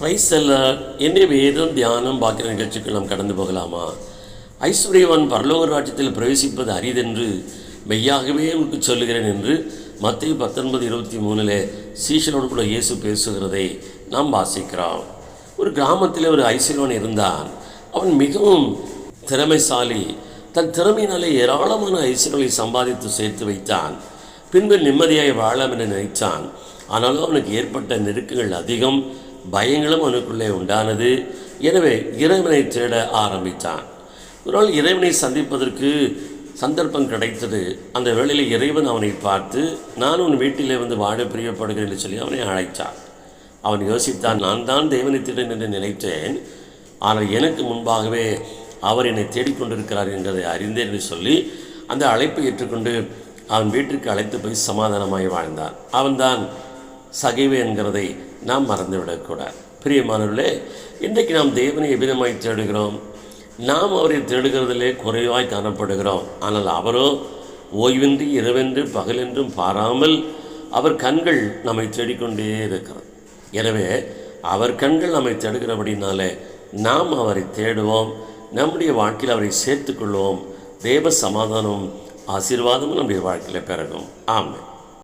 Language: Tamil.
பிரைஸ் இன்றைய uh, வேதம் தியானம் பார்க்கிற நிகழ்ச்சிக்கு நாம் கடந்து போகலாமா? ஐஸ்வர்யவான் பரலோக ராஜ்யத்தில் பிரவேசிப்பது அரிதென்று மெய்யாகவே உங்களுக்கு சொல்லுகிறேன் என்று மத்திய பத்தொன்பது இருபத்தி மூணில் சீஷனோடு கூட இயேசு பேசுகிறதை நாம் வாசிக்கிறோம். ஒரு கிராமத்தில் ஒரு ஐஸ்வர்யவன் இருந்தான். அவன் மிகவும் திறமைசாலி. தன் திறமையினாலே ஏராளமான ஐஸ்வர்யங்களை சம்பாதித்து சேர்த்து வைத்தான். பின்பு நிம்மதியாக வாழலாம் என நினைத்தான். ஆனாலும் அவனுக்கு ஏற்பட்ட நெருக்கங்கள் அதிகம். பயங்களும் அவனுக்குள்ளே உண்டானது. எனவே இறைவனை தேட ஆரம்பித்தான். ஒரு நாள் இறைவனை சந்திப்பதற்கு சந்தர்ப்பம் கிடைத்தது. அந்த வேளையில் இறைவன் அவனை பார்த்து நான் உன் வீட்டிலே வந்து வாழ பிரியப்படுகிறேன் என்று சொல்லி அவனை அழைத்தான். அவன் யோசித்தான் நான் தான் தேவனை தேடன் என்று நினைத்தேன். ஆனால் எனக்கு முன்பாகவே அவர் என்னை தேடிக்கொண்டிருக்கிறார் என்பதை அறிந்தேன் என்று சொல்லி அந்த அழைப்பை ஏற்றுக்கொண்டு அவன் வீட்டிற்கு அழைத்து போய் சமாதானமாய் வாழ்ந்தான். அவன்தான் சகைவு என்கிறதை நாம் மறந்துவிடக்கூடாது. பிரியமானவர்களே இன்றைக்கு நாம் தேவனை எவ்விதமாய் தேடுகிறோம். நாம் அவரை தேடுகிறதிலே குறைவாய் காணப்படுகிறோம். ஆனால் அவரோ ஓய்வின்றி இரவென்று பகலென்றும் பாராமல் அவர் கண்கள் நம்மை தேடிக்கொண்டே இருக்கிறது. எனவே அவர் கண்கள் நம்மை தேடுகிறபடினாலே நாம் அவரை தேடுவோம். நம்முடைய வாழ்க்கையில் அவரை சேர்த்துக்கொள்வோம் தேவ சமாதானமும் ஆசீர்வாதமும் நம்முடைய வாழ்க்கையில் பிறகும் ஆமாம்